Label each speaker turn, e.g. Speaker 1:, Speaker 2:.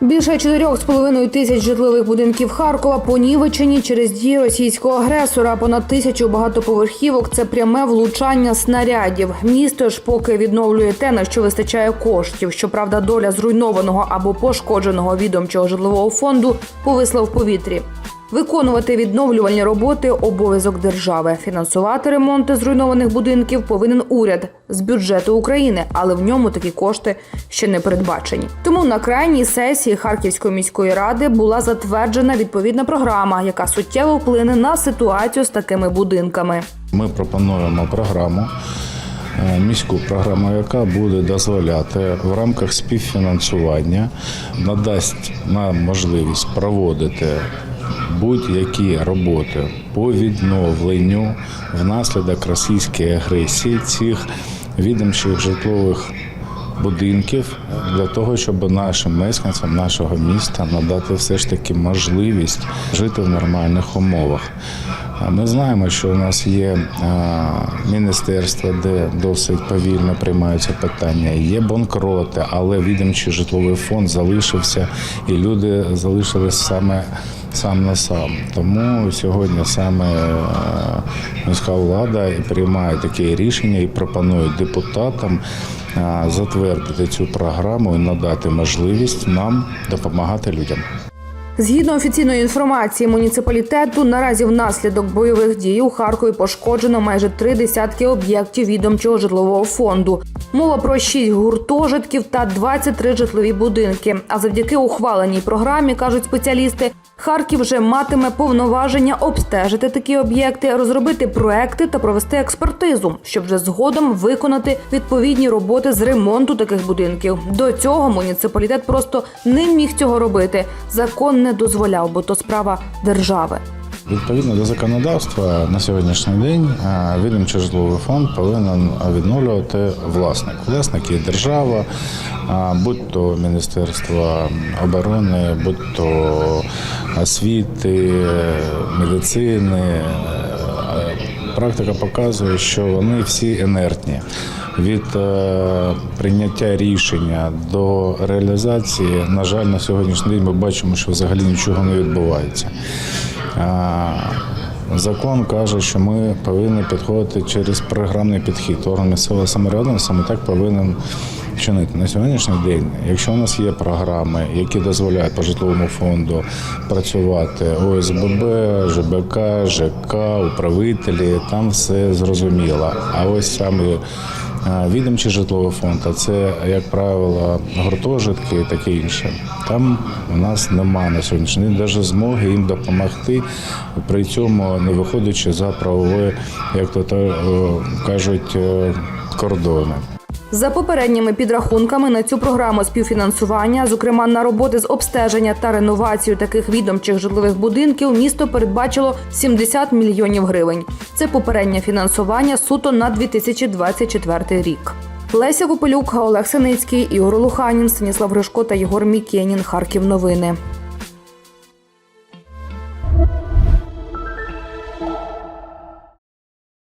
Speaker 1: Більше 4,5 тисяч житлових будинків Харкова понівечені через дії російського агресора. Понад тисячу багатоповерхівок це пряме влучання снарядів. Місто ж поки відновлює те, на що вистачає коштів. Щоправда, доля зруйнованого або пошкодженого відомчого житлового фонду повисла в повітрі. Виконувати відновлювальні роботи обов'язок держави. Фінансувати ремонти зруйнованих будинків повинен уряд з бюджету України, але в ньому такі кошти ще не передбачені. Тому на крайній сесії Харківської міської ради була затверджена відповідна програма, яка суттєво вплине на ситуацію з такими будинками.
Speaker 2: Ми пропонуємо програму, е, міську програму, яка буде дозволяти в рамках співфінансування надасть нам можливість проводити будь-які роботи по відновленню внаслідок російської агресії цих відомчих житлових будинків для того, щоб нашим мешканцям нашого міста надати все ж таки можливість жити в нормальних умовах. Ми знаємо, що у нас є а, міністерства, де досить повільно приймаються питання. Є банкроти, але відомчий житловий фонд залишився, і люди залишились саме сам на сам. Тому сьогодні саме е, міська влада приймає таке рішення і пропонує депутатам е, затвердити цю програму і надати можливість нам допомагати людям.
Speaker 1: Згідно офіційної інформації муніципалітету, наразі внаслідок бойових дій у Харкові пошкоджено майже три десятки об'єктів відомчого житлового фонду. Мова про шість гуртожитків та 23 житлові будинки. А завдяки ухваленій програмі, кажуть спеціалісти, Харків вже матиме повноваження обстежити такі об'єкти, розробити проекти та провести експертизу, щоб вже згодом виконати відповідні роботи з ремонту таких будинків. До цього муніципалітет просто не міг цього робити. Закон не дозволяв, бо то справа держави.
Speaker 2: Відповідно до законодавства на сьогоднішній день е, відомчий житловий фонд повинен відновлювати власник. Власник є держава, будь то Міністерство оборони, будь то освіти, медицини. Е, Практика показує, що вони всі інертні. Від е, прийняття рішення до реалізації, на жаль, на сьогоднішній день ми бачимо, що взагалі нічого не відбувається. Закон каже, що ми повинні підходити через програмний підхід. Орган місцевого самоврядування саме так повинен чинити. На сьогоднішній день, якщо у нас є програми, які дозволяють по житловому фонду працювати ОСББ, ЖБК, ЖК, управителі, там все зрозуміло. А ось саме відомчий житловий фонд, це, як правило, гуртожитки і таке інше. Там у нас немає на сьогоднішній день навіть змоги їм допомогти, при цьому не виходячи за правове, як то кажуть, е, кордони.
Speaker 1: За попередніми підрахунками на цю програму співфінансування, зокрема на роботи з обстеження та реновацію таких відомчих житлових будинків, місто передбачило 70 мільйонів гривень. Це попереднє фінансування суто на 2024 рік. Леся Копилюк, Олег Синицький, Ігор Луханін, Станіслав Гришко та Єгор Мікенін. Харків. Новини.